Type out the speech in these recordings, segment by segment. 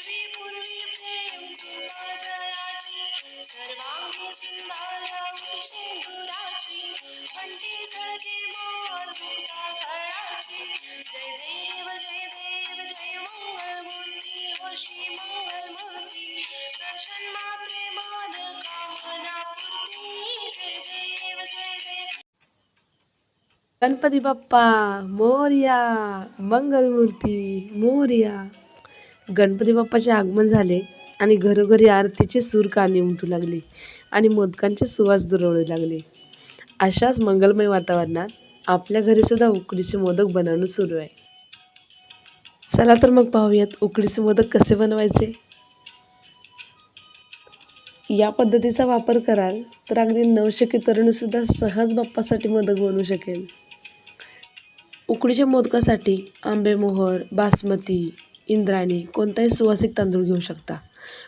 पूर्वी पूर्वी प्रेम कृपा जयाची सर्वांगी सुंदर शेंदुराची कंठी झळके मोर मुक्ता फळाची जय देव जय देव जय मंगल मूर्ती होशी मंगल मूर्ती. दर्शन मात्रे मान कामना पूर्ती. जय देव जय देव. गणपती बाप्पा मोर्या मंगलमूर्ती मोर्या. गणपती बाप्पाचे आगमन झाले आणि घरोघरी आरतीचे सूर कानी उमटू लागले आणि मोदकांचे सुवास दुरवळू लागले. अशाच मंगलमय वातावरणात आपल्या घरी सुद्धा उकडीचे मोदक बनवणं सुरू आहे. चला तर मग पाहूयात उकडीचे मोदक कसे बनवायचे. या पद्धतीचा वापर कराल तर अगदी नवशकी तरुणीसुद्धा सहज बाप्पासाठी मोदक बनवू शकेल. उकडीच्या मोदकासाठी आंबेमोहर बासमती इंद्रायणी कोणताही सुवासिक तांदूळ घेऊ शकता.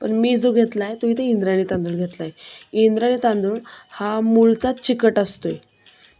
पण मी जो घेतला आहे तो इथे इंद्रायणी तांदूळ घेतला आहे इंद्रायणी तांदूळ हा मूळचा चिकट असतो आहे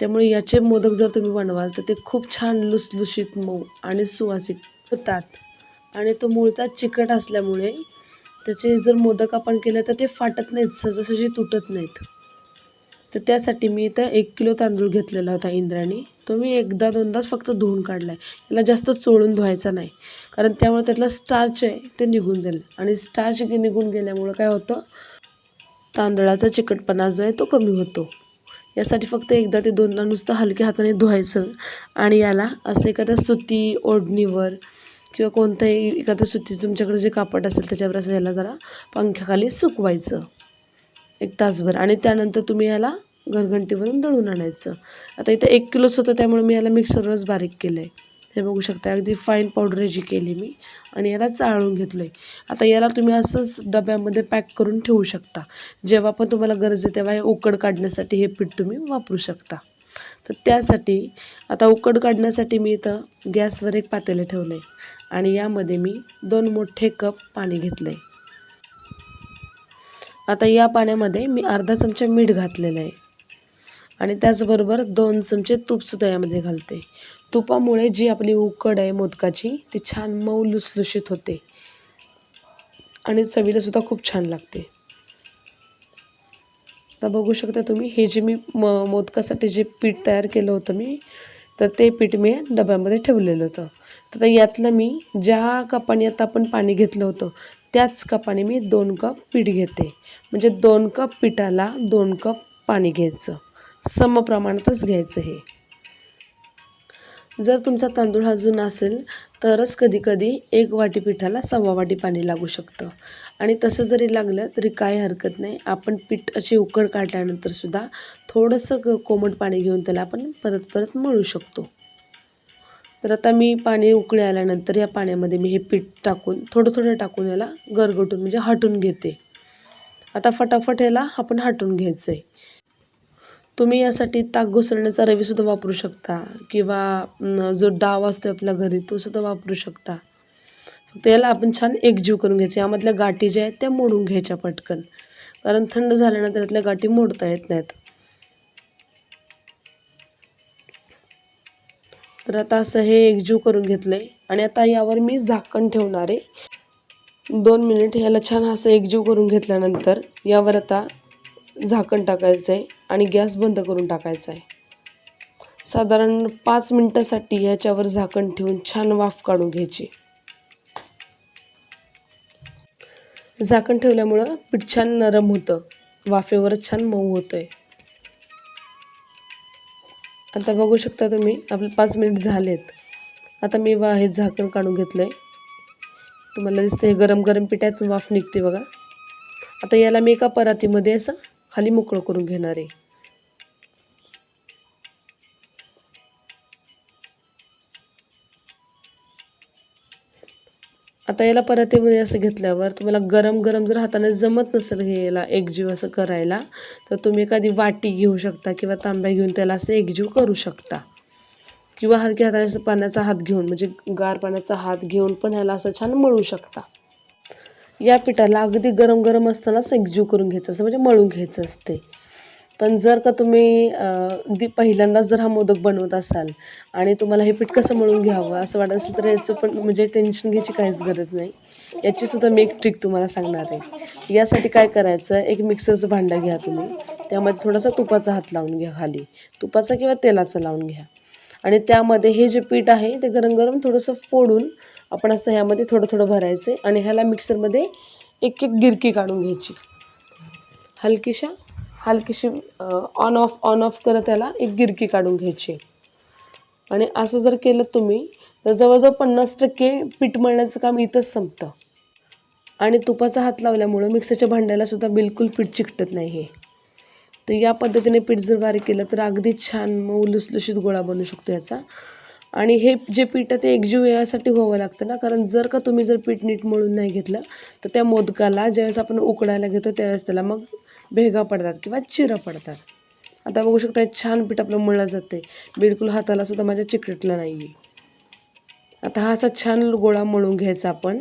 त्यामुळे याचे मोदक जर तुम्ही बनवाल तर ते खूप छान लुसलुशीत मऊ आणि सुवासिक होतात. आणि तो मूळचा चिकट असल्यामुळे त्याचे जर मोदक आपण केले तर ते फाटत नाहीत सहजासहजी तुटत नाहीत. तर त्यासाठी मी इथं एक किलो तांदूळ घेतलेला होता इंद्राणी. तो मी एकदा दोनदाच फक्त धुवून काढला आहे याला जास्त चोळून धुवायचा नाही. कारण त्यामुळे त्यातलं स्टार्च आहे ते निघून जाईल. आणि स्टार्च निघून गेल्यामुळं काय होतं? तांदळाचा चिकटपणा जो आहे तो कमी होतो. यासाठी फक्त एकदा ते दोनदा नुसतं हलक्या हाताने धुवायचं आणि याला असं एखाद्या सुती ओढणीवर किंवा कोणतंही एखादं सुती तुमच्याकडे जे कापड असेल त्याच्यावर असं याला जरा पंख्याखाली सुकवायचं. एक तासभर. आणि त्यानंतर तुम्ही याला घरघंटीवरून दळून आणायचं. आता इथं एक किलोच होतं त्यामुळे मी याला मिक्सरवरच बारीक केलं आहे हे बघू शकता अगदी फाईन पावडर याची केली मी आणि याला चाळून घेतलं आहे आता याला तुम्ही असंच डब्यामध्ये पॅक करून ठेवू शकता. जेव्हा पण तुम्हाला गरज आहे तेव्हा हे उकड काढण्यासाठी हे पीठ तुम्ही वापरू शकता. तर त्यासाठी आता उकड काढण्यासाठी मी इथं गॅसवर एक पातेलं ठेवलं आहे आणि यामध्ये मी दोन मोठे कप पाणी घेतलं आहे आता या पाण्यामध्ये मी अर्धा चमचा मीठ घातलेलं आहे. आणि त्याचबरोबर दोन चमचे तूपसुद्धा यामध्ये घालते. तुपामुळे जी आपली उकड आहे मोदकाची ती छान मऊ लुसलुशीत होते. आणि चवीलासुद्धा खूप छान लागते. आता बघू शकता तुम्ही हे जे मी म मोदकासाठी जे पीठ तयार केलं होतं मी तर ते पीठ मी डब्यामध्ये ठेवलेलं होतं. तर यातलं मी ज्या कपाने आता आपण पाणी घेतलं होतं त्याच कपाने मी दोन कप पीठ घेते. म्हणजे दोन कप पिठाला दोन कप पाणी घ्यायचं. सम प्रमाणातच घ्यायचं हे. जर तुमचा तांदूळ हा जुना असेल तरच कधीकधी एक वाटी पिठाला सव्वा वाटी पाणी लागू शकतं. आणि तसं जरी लागलं तरी काय हरकत नाही. आपण पीठ अशी उकड काढल्यानंतर सुद्धा थोडंसं ग कोमट पाणी घेऊन त्याला आपण परत परत मळू शकतो. तर आता मी पाणी उकळी आल्यानंतर या पाण्यामध्ये मी हे पीठ टाकून थोडं थोडं टाकून याला गरगटून म्हणजे हटून घेते. आता फटाफट याला आपण हटून घ्यायचं आहे तुम्ही यासाठी ताक घुसळण्याचा रवीसुद्धा वापरू शकता किंवा जो डाव असतो आपल्या घरी तोसुद्धा वापरू शकता. फक्त याला आपण छान एकजीव करून घ्यायचं. यामधल्या गाठी ज्या आहेत त्या मोडून घ्यायच्या पटकन. कारण थंड झाल्यानंतर यातल्या गाठी मोडता येत नाहीत. तर आता असं हे एकजीव करून घेतलं आहे आणि आता यावर मी झाकण ठेवणार आहे. दोन मिनिट ह्याला छान असं एकजीव करून घेतल्यानंतर यावर आता झाकण टाकायचं आहे आणि गॅस बंद करून टाकायचा आहे साधारण पाच मिनटासाठी याच्यावर झाकण ठेवून छान वाफ काढून घ्यायची. झाकण ठेवल्यामुळं पीठ छान नरम होतं. वाफेवरच छान मऊ होतं आहे आता बघू शकता तुम्ही आपले पाच मिनिट झालेत. आता मी वा हे झाकण काढून घेतलं आहे तुम्हाला दिसतं हे गरम गरम पिठातून वाफ निघते बघा. आता याला मी एका परातीमध्ये असं खाली मोकळं करून घेणार. आहे आता याला परातीमध्ये असं घेतल्यावर तुम्हाला गरम गरम जर हाताने जमत नसेल हे याला एकजीव असं करायला तर तुम्ही एखादी वाटी घेऊ शकता किंवा तांब्या घेऊन त्याला असं एकजीव करू शकता. किंवा हलक्या हाताने असं पाण्याचा हात घेऊन म्हणजे गार पाण्याचा हात घेऊन पण ह्याला असं छान मळू शकता. या पिठाला अगदी गरम गरम असतानाच एकजीव करून घ्यायचं असं म्हणजे मळून घ्यायचं असते. पण जर का तुम्ही दी पहिल्यांदाच जर हा मोदक बनवत असाल आणि तुम्हाला हे पीठ कसं मळून घ्यावं असं वाटत असेल तर याचं पण म्हणजे टेन्शन घ्यायची काहीच गरज नाही. याचीसुद्धा मी एक ट्रिक तुम्हाला सांगणार आहे. यासाठी काय करायचं एक मिक्सरचं भांडं घ्या तुम्ही. त्यामध्ये थोडासा तुपाचा हात लावून घ्या खाली. तुपाचा किंवा तेलाचा लावून घ्या. आणि त्यामध्ये हे जे पीठ आहे ते गरम गरम थोडंसं फोडून आपण असं ह्यामध्ये थोडं थोडं भरायचं आहे आणि ह्याला मिक्सरमध्ये एक एक गिरकी काढून घ्यायची. हलकीशा हलकीशी ऑन ऑफ ऑन ऑफ करत त्याला एक गिरकी काढून घ्यायची. आणि असं जर केलं तुम्ही तर जवळजवळ पन्नास टक्के पीठ मळण्याचं काम इथंच संपतं. आणि तुपाचा हात लावल्यामुळं मिक्सरच्या भांड्यालासुद्धा बिलकुल पीठ चिकटत नाही हे. तर या पद्धतीने पीठ जर बारीक केलं तर अगदी छान मऊ लुसलुशीत गोळा बनू शकतो याचा आणि हे जे पीठ आहे ते एकजीव यासाठी व्हावं लागतं ना. कारण जर का तुम्ही जर पीठ नीट मळून नाही घेतलं तर त्या मोदकाला ज्यावेळेस आपण उकडायला घेतो त्यावेळेस त्याला मग भेगा पडतात किंवा चिरा पडतात. आता बघू शकता हे छान पीठ आपलं मळलं जाते बिलकुल हाताला सुद्धा माझ्या चिकटलं नाही आहे आता हा असा छान गोळा मळून घ्यायचा आपण.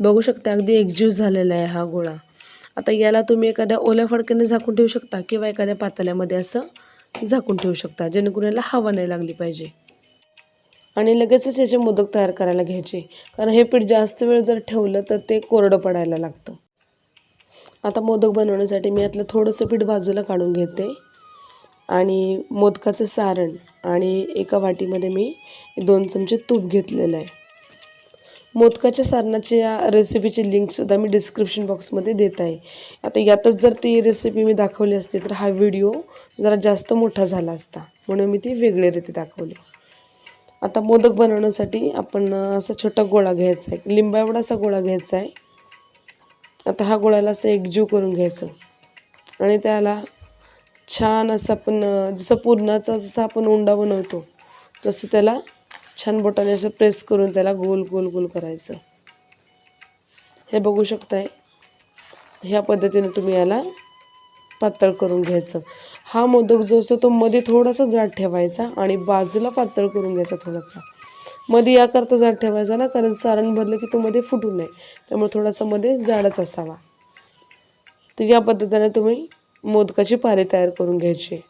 बघू शकता अगदी एकजीव झालेला आहे हा गोळा. आता याला तुम्ही एखाद्या ओल्या फडक्याने झाकून ठेवू शकता किंवा एखाद्या पातेल्यामध्ये असं झाकून ठेवू शकता जेणेकरून याला हवा नाही लागली पाहिजे. आणि लगेचच याचे मोदक तयार करायला घ्यायचे. कारण हे पीठ जास्त वेळ जर ठेवलं तर ते कोरडं पडायला लागतं. आता मोदक बनवण्यासाठी मी यातलं थोडंसं पीठ बाजूला काढून घेते. आणि मोदकाचं सारण आणि एका वाटीमध्ये मी दोन चमचे तूप घेतलेलं आहे. मोदकाच्या सारणाची या रेसिपीची लिंकसुद्धा मी डिस्क्रिप्शन बॉक्समध्ये देत आहे. आता यातच जर ती रेसिपी मी दाखवली असती तर हा व्हिडिओ जरा जास्त मोठा झाला असता. म्हणून मी ती वेगळी रीती दाखवली. आता मोदक बनवण्यासाठी आपण असा छोटा गोळा घ्यायचा आहे. लिंबा एवढा असा गोळा घ्यायचा आहे. आता हा गोळ्याला असं एकजीव करून घ्यायचं. आणि त्याला छान असं आपण जसं पुरणाचा जसा आपण उंडा बनवतो तसं त्याला छान बोटाने असं प्रेस करून त्याला गोल गोल गोल करायचं. हे बघू शकताय. ह्या पद्धतीने तुम्ही याला पातळ करून घ्यायचं. हा मोदक जो असतो तो मध्ये थोडासा जाड ठेवायचा आणि बाजूला पातळ करून घ्यायचा थोडासा. मध्ये याकरता जाड ठेवायचा ना कारण सारण भरलं की तो मध्ये फुटू नये त्यामुळे थोडासा मध्ये जाडच असावा. तर या पद्धतीने तुम्ही मोदकाची पारे तयार करून घ्यायची.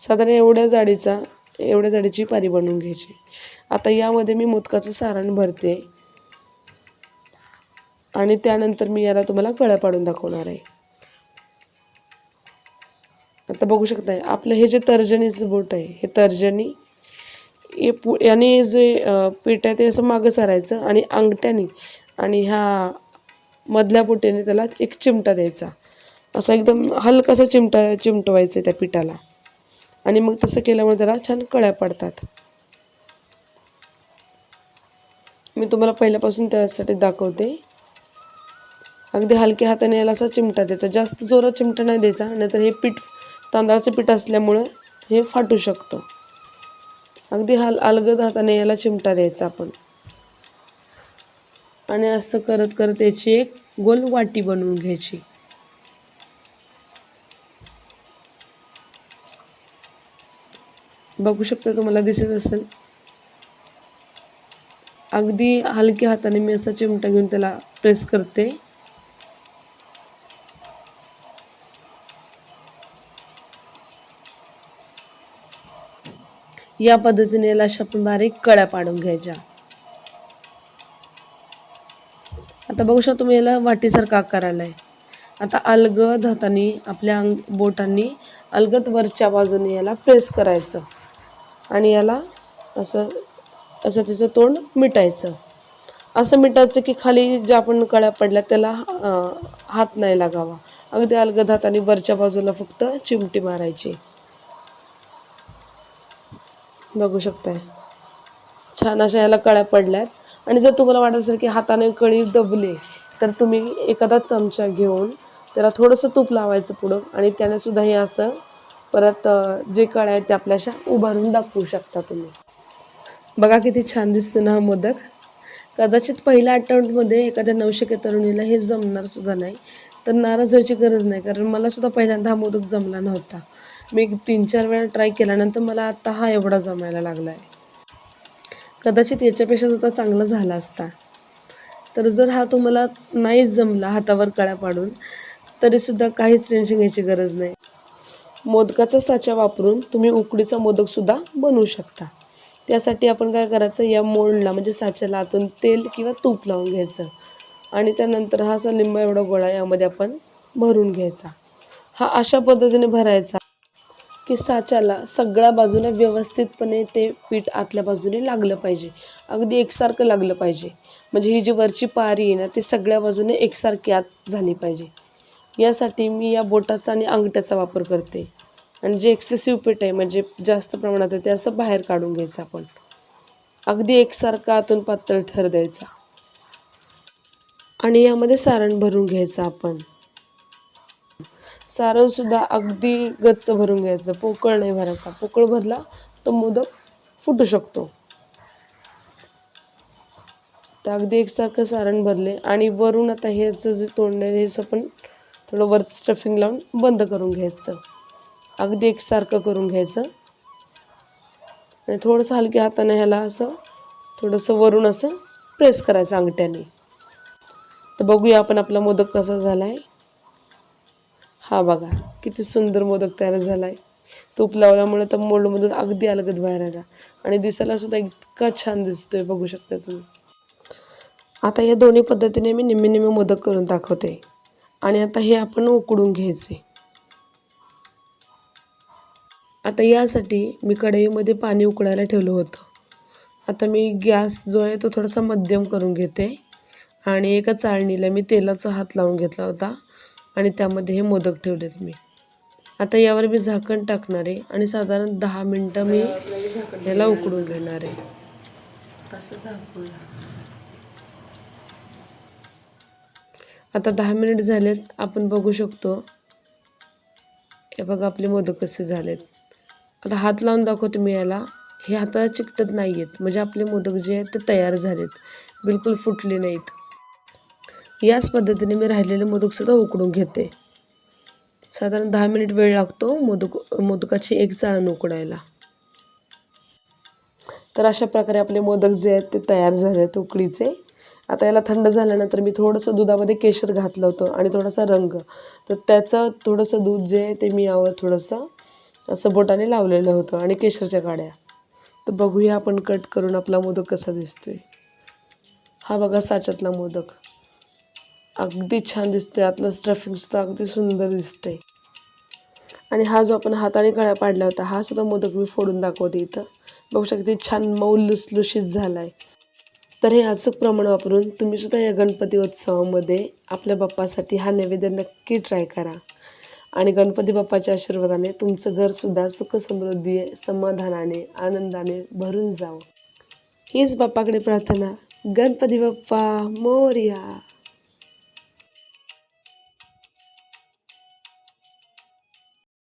साधारण एवढ्या जाडीचा एवढ्या जाडीची पारी बनवून घ्यायची. आता यामध्ये मी मोदकाचं सारण भरते. आणि त्यानंतर मी याला तुम्हाला कळ्या पाडून दाखवणार आहे. आता बघू शकताय आपलं हे जे तर्जनीचं बोट आहे हे तर्जनी हे पु याने जे पीठ आहे ते असं मागं सारायचं आणि अंगठ्याने आणि ह्या मधल्या बोटीने त्याला एक चिमटा द्यायचा. असा एकदम हलकासा चिमटा चिमटवायचं त्या पिठाला. आणि मग तसं केल्यामुळे त्याला छान कळ्या पडतात. मी तुम्हाला पहिल्यापासून त्यासाठी दाखवते. अगदी हलक्या हाताने याला असा चिमटा द्यायचा. जास्त जोरात चिमटा नाही द्यायचा नाहीतर हे पीठ तांदळाचं पीठ असल्यामुळं हे फाटू शकतं. अगदी हल अलगद हाताने याला चिमटा द्यायचा आपण. आणि असं करत करत याची एक गोल वाटी बनवून घ्यायची. बघू शकता तुम्हाला दिसत असेल. अगदी हलक्या हाताने मी असा चिमटा घेऊन त्याला प्रेस करते. या पद्धतीने याला अशा आपण बारीक कळ्या पाडून घ्यायच्या. आता बघू शकतो तुम्ही याला वाटीसारखा आकार आहे आता अलगद हाताने आपल्या अंग बोटांनी अलगद वरच्या बाजूने याला प्रेस करायचं. आणि याला असं असं त्याचं तोंड मिटायचं. असं मिटायचं की खाली ज्या आपण कळ्या पडल्या त्याला हात नाही लागावा. अगदी अलगद हाताने वरच्या बाजूला फक्त चिमटी मारायची. बघू शकताय. छान अशा याला कळ्या पडल्यात. आणि जर तुम्हाला वाटत असेल की हाताने कळी दबले तर तुम्ही एखादा चमचा घेऊन त्याला थोडंसं तूप लावायचं पुढं आणि त्याने सुद्धा हे असं परत जे कळ्या आहेत त्या आपल्याशा उभारून दाखवू शकता तुम्ही. बघा किती छान दिसतो ना हा मोदक. कदाचित पहिल्या अटेम्प्टमध्ये एखाद्या नवशिक्या तरुणीला हे जमणार सुद्धा नाही. तर नाराज व्हायची गरज नाही कारण मला सुद्धा पहिल्यांदा हा मोदक जमला नव्हता. मी तीन चार वेळा ट्राय केल्यानंतर मला आता हा एवढा जमायला लागला आहे कदाचित याच्यापेक्षा सुद्धा चांगला झाला असता. तर जर हा तुम्हाला नाहीच जमला हातावर कळ्या पाडून तरीसुद्धा काहीच टेन्शन घ्यायची गरज नाही. मोदकाचा साचा वापरून तुम्ही उकडीचा मोदकसुद्धा बनवू शकता. त्यासाठी आपण काय करायचं या मोडला म्हणजे साच्याला आतून तेल किंवा तूप लावून घ्यायचं. आणि त्यानंतर हा असा लिंबा एवढा गोळा यामध्ये आपण भरून घ्यायचा. हा अशा पद्धतीने भरायचा. की साच्याला सगळ्या बाजूने व्यवस्थितपणे ते पीठ आतल्या बाजूने लागलं पाहिजे. अगदी एकसारखं लागलं पाहिजे. म्हणजे ही जी वरची पारी आहे ना ती सगळ्या बाजूने एकसारखी आत झाली पाहिजे. यासाठी मी या बोटाचा आणि अंगठ्याचा वापर करते. आणि जे एक्सेसिव्ह पीठ आहे म्हणजे जास्त प्रमाणात आहे ते असं बाहेर काढून घ्यायचं आपण. अगदी एकसारखं आतून पातळ थर द्यायचा. आणि यामध्ये सारण भरून घ्यायचं आपण. सारणसुद्धा अगदी गच्च भरून घ्यायचं. पोकळ नाही भरायचा. पोकळ भरला तर मोदक फुटू शकतो. तर अगदी एकसारखं सारण भरले आणि वरून आता ह्याचं जे तोंड आहे हेच आपण थोडं वरचं स्टफिंग लावून बंद करून घ्यायचं. अगदी एकसारखं करून घ्यायचं. आणि थोडंसं हलक्या हाताने ह्याला असं थोडंसं वरून असं प्रेस करायचं अंगठ्याने. तर बघूया आपण आपला मोदक कसा झाला आहे हा बघा किती सुंदर मोदक तयार झाला आहे तूप लावल्यामुळे तर मोल्डमधून अगदी अलगद बाहेर आला. आणि दिसायला सुद्धा इतका छान दिसतोय बघू शकता तुम्ही. आता या दोन्ही पद्धतीने मी निम्मे निम्मे मोदक करून दाखवते. आणि आता हे आपण उकडून घ्यायचे. आता यासाठी मी कढईमध्ये पाणी उकडायला ठेवलं होतं. आता मी गॅस जो आहे तो थोडासा मध्यम करून घेते. आणि एका चाळणीला मी तेलाचा हात लावून घेतला होता. आणि त्यामध्ये हे मोदक ठेवलेत मी. आता यावर मी झाकण टाकणार आहे आणि साधारण दहा मिनटं मी ह्याला उकडून घेणार आहे. आता दहा मिनिट झालेत आपण बघू शकतो. हे बघा आपले मोदक कसे झालेत. आता हात लावून दाखवते मी याला. हे हाताला चिकटत नाही आहेत म्हणजे आपले मोदक जे आहेत ते तयार झालेत. बिलकुल फुटले नाहीत. याच पद्धतीने मी राहिलेले मोदकसुद्धा उकडून घेते. साधारण दहा मिनिट वेळ लागतो मोदक मोदकाची एक चाळण उकडायला. तर अशा प्रकारे आपले मोदक जे आहेत ते तयार झाले आहेत उकडीचे. आता याला थंड झाल्यानंतर मी थोडंसं दुधामध्ये केशर घातलं होतं आणि थोडासा रंग. तर त्याचं थोडंसं दूध जे आहे ते मी यावर थोडंसं असं बोटाने लावलेलं होतं आणि केशरच्या काड्या तर बघूया आपण कट करून आपला मोदक कसा दिसतोय. हा बघा साच्यातला मोदक. अगदी छान दिसतोय. आतलं स्टफिंगसुद्धा अगदी सुंदर दिसतंय. आणि हा जो आपण हाताने कळ्या पाडला होता हा सुद्धा मोदक मी फोडून दाखवते इथं. बघू शकते छान मऊ लुसलुशीत झाला आहे तर हे अचूक प्रमाण वापरून तुम्ही सुद्धा या गणपती उत्सवामध्ये आपल्या बाप्पासाठी हा नैवेद्य नक्की ट्राय करा. आणि गणपती बाप्पाच्या आशीर्वादाने तुमचं घरसुद्धा सुख समृद्धी समाधानाने आनंदाने भरून जावं. हीच बाप्पाकडे प्रार्थना. गणपती बाप्पा मोर्या.